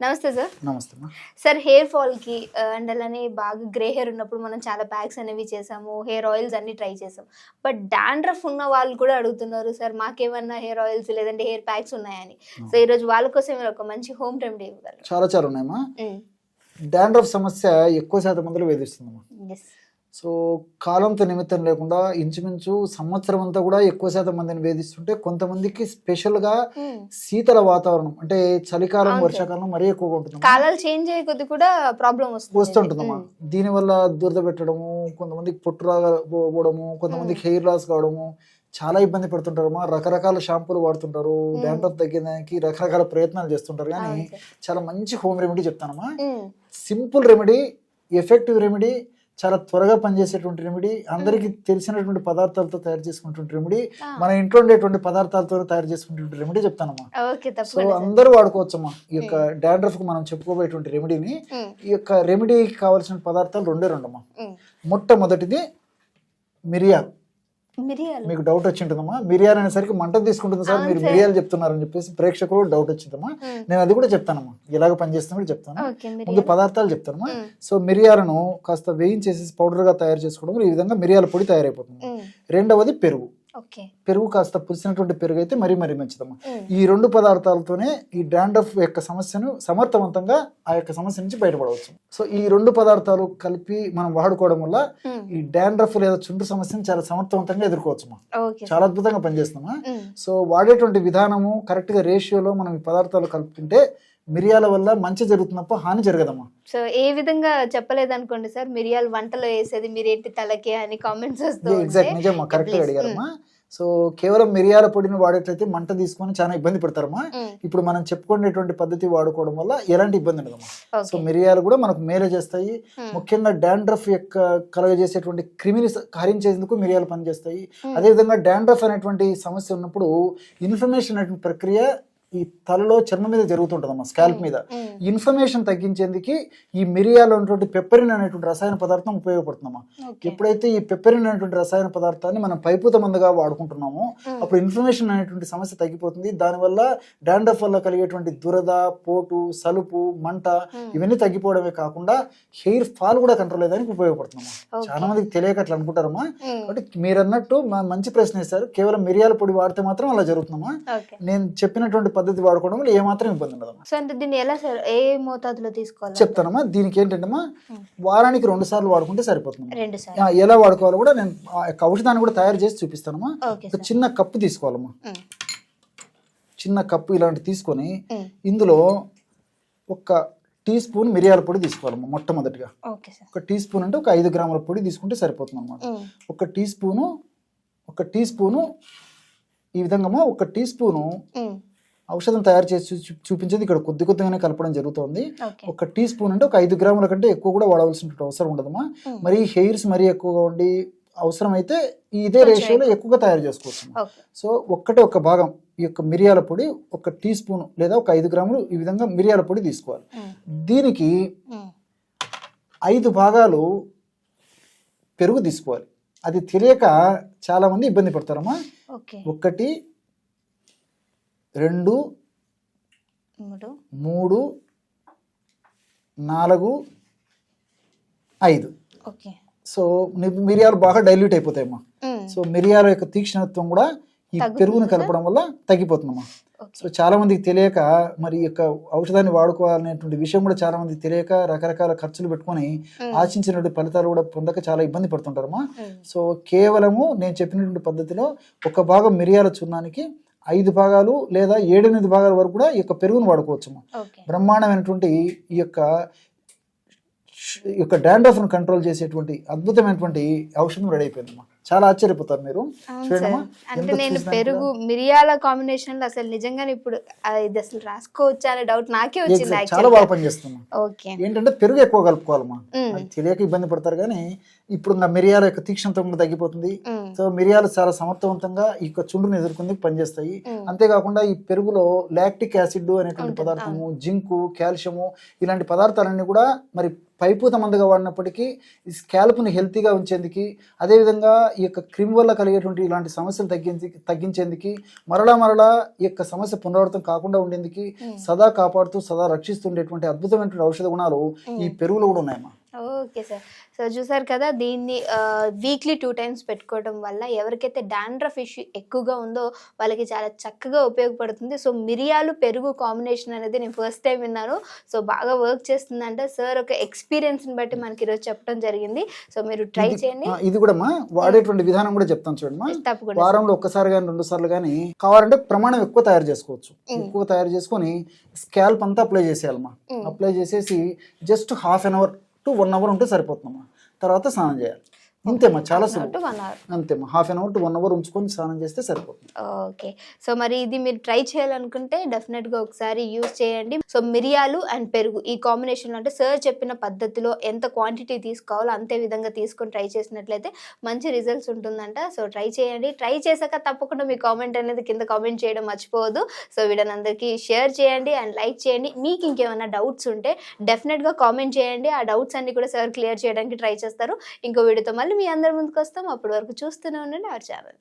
నమస్తే సార్. నమస్తే sir hair ఫాల్కి ఆ, అండ్ అలానే బాగా గ్రే హెయిర్ ఉన్నప్పుడు మనం చాలా ప్యాక్స్ అనేవి చేసాము హెయిర్ ఆయిల్స్ అన్ని ట్రై చేసాం. బట్ డాండ్రఫ్ ఉన్న వాళ్ళు కూడా అడుగుతున్నారు సార్ మాకేమన్నా హెయిర్ ఆయిల్స్ లేదంటే హెయిర్ ప్యాక్స్ ఉన్నాయని సో ఈ రోజు వాళ్ళ కోసం మీరు ఒక మంచి హోమ్ రెమెడీ ఇవ్వగలరు. చాలా చాలా ఉన్నాయమ్మా. డాండ్రఫ్ సమస్య ఎక్కువ శాతం మందిలో వేధిస్తుందమ్మా. సో కాలంతో నిమిత్తం లేకుండా ఇంచుమించు సంవత్సరం అంతా కూడా ఎక్కువ శాతం మందిని వేధిస్తుంటే కొంతమందికి స్పెషల్గా శీతల వాతావరణం అంటే చలికాలం. వర్షాకాలం మరీ ఎక్కువగా ఉంటుంది కాలాలు చేంజ్ అయ్యే కొద్ది కూడా ప్రాబ్లం వస్తుంది వస్తుంటుందమ్మా. దీనివల్ల దురద పెట్టడము కొంతమందికి పొట్టు రాగా పోవడము కొంతమందికి హెయిర్ లాస్ కావడము చాలా ఇబ్బంది పడుతుంటారమ్మా. రకరకాల షాంపూలు వాడుతుంటారు. డాండ్రఫ్ తగ్గడానికి రకరకాల ప్రయత్నాలు చేస్తుంటారు. కానీ. చాలా మంచి హోమ్ రెమెడీ చెప్తానమ్మా. సింపుల్ రెమెడీ ఎఫెక్టివ్ రెమెడీ చాలా త్వరగా పనిచేసేటువంటి రెమెడీ అందరికీ తెలిసినటువంటి పదార్థాలతో తయారు చేసుకున్నటువంటి రెమెడీ మన ఇంట్లో ఉండేటువంటి పదార్థాలతో తయారు చేసుకునేటువంటి రెమెడీ చెప్తానమ్మా. సో. అందరూ వాడుకోవచ్చమ్మా ఈ యొక్క డాండ్రఫ్కు మనం చెప్పుకోబోయేటువంటి రెమెడీని ఈ యొక్క రెమెడీకి కావాల్సిన పదార్థాలు రెండే రెండమ్మా. మొట్టమొదటిది మిరియాలు. మీకు డౌట్ వచ్చి ఉంటుందమ్మా మిరియాలు అనేసరికి మంట తీసుకుంటుంది సార్. మీరు. మిరియాలు చెప్తున్నారని చెప్పేసి ప్రేక్షకులు డౌట్ వచ్చిందమ్మా. నేను అది కూడా చెప్తానమ్మా. ఎలాగ పనిచేస్తుందో కూడా చెప్తాను. ముందు పదార్థాలు చెప్తానమ్మా. సో మిరియాలను కాస్త వేయించేసి పౌడర్గా తయారు చేసుకోవడం ఈ విధంగా మిరియాల పొడి తయారైపోతుంది. రెండవది పెరుగు. పెరుగు కాస్త పులిసినటువంటి పెరుగు అయితే మరీ మరీ మంచిదమ్మా. ఈ రెండు పదార్థాలతోనే ఈ డాండ్రఫ్ యొక్క సమస్యను సమర్థవంతంగా ఆ యొక్క సమస్య నుంచి బయటపడవచ్చు. సో ఈ రెండు పదార్థాలు కలిపి మనం వాడుకోవడం వల్ల ఈ డాండ్రఫ్ లేదా చుండ్రు సమస్యను చాలా సమర్థవంతంగా ఎదుర్కోవచ్చు ఓకే. చాలా అద్భుతంగా పనిచేస్తామా సో వాడేటువంటి విధానము కరెక్ట్గా రేషియోలో మనం ఈ పదార్థాలు కలుపుకుంటే మిరియాల వల్ల మంచి జరుగుతున్నప్ప హాని జరగదమ్మా. సో ఏ విధంగా చెప్పలేదు అనుకోండి సార్ మిరియాలు వంటలో వేసేది మీరేంటి తలకే అని కామెంట్స్ వస్తూ ఎగ్జాక్ట్. నిజమ్మా కరెక్ట్. అడిగారమ్మా. సో కేవలం మిరియాల పొడిని వాడేట్లయితే మంట తీసుకొని చాలా ఇబ్బంది పడతారమ్మా. ఉమ్, ఇప్పుడు మనం చెప్పుకునేటువంటి పద్ధతి వాడుకోవడం వల్ల ఎలాంటి ఇబ్బంది ఉండదమ్మా. సో మిరియాలు కూడా మనకు మేలే చేస్తాయి. ఉమ్, ముఖ్యంగా డాండ్రఫ్ యొక్క కలగజేసేటువంటి క్రిమిని హరించేందుకు మిరియాలు పనిచేస్తాయి. అదేవిధంగా డాండ్రఫ్ అనేటువంటి సమస్య ఉన్నప్పుడు ఇన్ఫర్మేషన్ అనేటువంటి ప్రక్రియ ఈ తలలో చర్మం మీద జరుగుతుంటుందమ్మా స్కాల్ప్ మీద. ఇన్ఫర్మేషన్ తగ్గించేందుకు ఈ మిరియాలో ఉన్నటువంటి పెప్పరిన్ అనేటువంటి రసాయన పదార్థం ఉపయోగపడుతుందమ్మా. ఎప్పుడైతే ఈ పెప్పరిన్ అనేటువంటి రసాయన పదార్థాన్ని మనం పైపూత మందుగా వాడుకుంటున్నామో అప్పుడు ఇన్ఫ్లమేషన్ అనేటువంటి సమస్య తగ్గిపోతుంది. దానివల్ల డాండ్రఫ్ వల్ల కలిగేటువంటి దురద పోటు సలుపు మంట ఇవన్నీ తగ్గిపోవడమే కాకుండా హెయిర్ ఫాల్ కూడా కంట్రోల్ అయ్యేదానికి ఉపయోగపడుతుందమ్మా. చాలా మందికి తెలియక అట్లా అనుకుంటారమ్మా. కాబట్టి మీరు అన్నట్టు మంచి ప్రశ్న ఇస్తారు కేవలం మిరియాల పొడి వాడితే మాత్రం అలా జరుగుతుందమ్మా. నేను చెప్పినటువంటి పద్ధతి వాడుకోవడం వల్ల ఏమాత్రం ఇబ్బంది ఉండదమ్మా సో అంటే దీన్ని ఎలా సార్ ఏ మోతాదులో తీసుకోవాలి? చెప్తానమ్మా దీనికి ఏంటంటమ్మా. వారానికి రెండు సార్లు వాడుకుంటే సరిపోతుందమ్మా. రెండు సార్ ఆ, ఎలా వాడుకోవాలో కూడా నేను ఆ యొక్క ఔషధాన్ని కూడా తయారు చేసి చూపిస్తానమ్మా. ఒక చిన్న కప్పు తీసుకోవాలమ్మా. చిన్న కప్పు ఇలాంటి తీసుకొని ఇందులో ఒక టీ స్పూన్ మిరియాల పొడి తీసుకోవాలమ్మా మొట్టమొదటిగా. ఒక టీ స్పూన్ అంటే ఒక ఐదు గ్రాముల పొడి తీసుకుంటే సరిపోతుంది అనమాట ఒక టీ స్పూను ఒక టీ స్పూను ఈ విధంగా ఒక టీ స్పూను ఔషధం తయారు చేసి చూపించేది ఇక్కడ కొద్ది కొద్దిగానే కలపడం జరుగుతుంది. ఒక టీ స్పూన్ అంటే ఒక ఐదు గ్రాముల కంటే ఎక్కువ కూడా వాడవలసిన అవసరం ఉండదమ్మా. మరి హెయిర్స్ మరీ ఎక్కువగా ఉండి అవసరం అయితే ఇదే రేషియోలో ఎక్కువగా తయారు చేసుకోవచ్చు. సో ఒక్కటే ఒక భాగం ఈ యొక్క మిరియాల పొడి ఒక టీ స్పూన్ లేదా ఒక ఐదు గ్రాములు ఈ విధంగా మిరియాల పొడి తీసుకోవాలి. దీనికి ఐదు భాగాలు పెరుగు తీసుకోవాలి. అది తెలియక చాలా మంది ఇబ్బంది పడతారమ్మా. ఒకటి రెండు మూడు నాలుగు ఐదు. ఓకే. సో మిరియాలు బాగా డైల్యూట్ అయిపోతాయమ్మా. సో మిరియాల యొక్క తీక్షణత్వం కూడా ఈ పెరుగును? కలపడం వల్ల తగ్గిపోతుందమ్మా. సో చాలా మందికి తెలియక మరి యొక్క ఔషధాన్ని వాడుకోవాలనేటువంటి విషయం కూడా చాలా మందికి తెలియక రకరకాల ఖర్చులు పెట్టుకొని ఆశించినటువంటి ఫలితాలు కూడా పొందక చాలా ఇబ్బంది పడుతుంటారమ్మా. సో కేవలము నేను చెప్పినటువంటి పద్ధతిలో ఒక భాగం మిరియాల చూర్ణానికి ఐదు భాగాలు లేదా ఏడెనిమిది భాగాల వరకు కూడా ఈ యొక్క పెరుగును వాడుకోవచ్చమ్మా ఓకే. బ్రహ్మాండమైనటువంటి ఈ యొక్క ఈ యొక్క డాండ్రఫ్ను కంట్రోల్ చేసేటువంటి అద్భుతమైనటువంటి ఔషధం రెడీ అయిపోయిందమ్మా చాలా ఆశ్చర్యపోతారు మీరు. అంటే నేను పెరుగు మిరియాల కాంబినేషన్లో అసలు నిజంగానే ఇప్పుడు ఇది అసలు రాసుకోవచ్చా అనే డౌట్ నాకే వచ్చింది. చాలా బాగా పనిచేస్తుందమ్మా ఓకే. ఏంటంటే పెరుగు ఎక్కువ కలుపుకోవాలమ్మా. తెలియక ఇబ్బంది పడతారు కానీ ఇప్పుడు ఇంకా మిరియాల యొక్క తీక్షణత కూడా తగ్గిపోతుంది. సో మిరియాలు చాలా సమర్థవంతంగా ఈ యొక్క చుండును ఎదుర్కొందుకు పనిచేస్తాయి. అంతేకాకుండా ఈ పెరుగులో లాక్టిక్ యాసిడ్ అనేటువంటి పదార్థము జింకు కాల్షియము ఇలాంటి పదార్థాలన్నీ కూడా మరి పైపూత మందుగా వాడినప్పటికీ ఈ స్కాల్ప్ని హెల్తీగా ఉంచేందుకు అదేవిధంగా ఈ యొక్క క్రిమి వల్ల కలిగేటువంటి ఇలాంటి సమస్యలు తగ్గించి తగ్గించేందుకు మరలా మరలా ఈ యొక్క సమస్య పునరావృతం కాకుండా ఉండేందుకు సదా కాపాడుతూ సదా రక్షిస్తుండేటువంటి అద్భుతమైనటువంటి ఔషధ గుణాలు ఈ పెరుగులో కూడా ఉన్నాయమ్మా. Okay sir. సో చూసారు కదా దీన్ని వీక్లీ టూ టైమ్స్ పెట్టుకోవడం వల్ల ఎవరికైతే డాండ్రఫ్ ఇష్యూ ఎక్కువగా ఉందో వాళ్ళకి చాలా చక్కగా ఉపయోగపడుతుంది. సో మిరియాలు పెరుగు కాంబినేషన్ అనేది నేను ఫస్ట్ టైం విన్నాను. సో బాగా వర్క్ చేస్తుందంటే. సార్ ఒక ఎక్స్పీరియన్స్ని బట్టి మనకి ఈరోజు చెప్పడం జరిగింది. సో మీరు ట్రై చేయండి. ఇది కూడా వాడేటువంటి విధానం కూడా చెప్తాను చూడమ్మా తప్పకుండా వారంలో ఒక్కసారి కానీ రెండు సార్లు కానీ కావాలంటే ప్రమాణం ఎక్కువ తయారు చేసుకోవచ్చు. ఎక్కువ తయారు చేసుకొని స్కాల్ప్ అంతా అప్లై చేసేయాలమ్మా అప్లై చేసేసి just half an hour to one hour ఉంటే సరిపోతుందమ్మా. తర్వాత స్నానం చేయాలి. ఇంతేమ్మా చాలా అంతేమ్మా half an hour to one hour ఉంచుకొని స్నానం చేస్తే సరిపోతుంది. ఓకే. సో మరి ఇది మీరు ట్రై చేయాలనుకుంటే డెఫినెట్గా ఒకసారి యూజ్ చేయండి. సో మిరియాలు అండ్ పెరుగు ఈ కాంబినేషన్లో అంటే సార్ చెప్పిన పద్ధతిలో ఎంత క్వాంటిటీ తీసుకోవాలో అంతే విధంగా తీసుకొని ట్రై చేసినట్లయితే మంచి రిజల్ట్స్ ఉంటుందంట. సో ట్రై చేయండి. ట్రై చేశాక తప్పకుండా మీ కామెంట్ అనేది కింద కామెంట్ చేయడం మర్చిపోవద్దు. సో వీడియోని అందరికీ షేర్ చేయండి అండ్ లైక్ చేయండి. మీకు ఇంకేమైనా డౌట్స్ ఉంటే డెఫినెట్గా కామెంట్ చేయండి. ఆ డౌట్స్ అన్ని కూడా సార్ క్లియర్ చేయడానికి ట్రై చేస్తారు. ఇంకో వీడియోతో మళ్ళీ మీ అందరి ముందుకు వస్తాం అప్పటి వరకు చూస్తూనే ఉండండి. ఆ ఛానల్.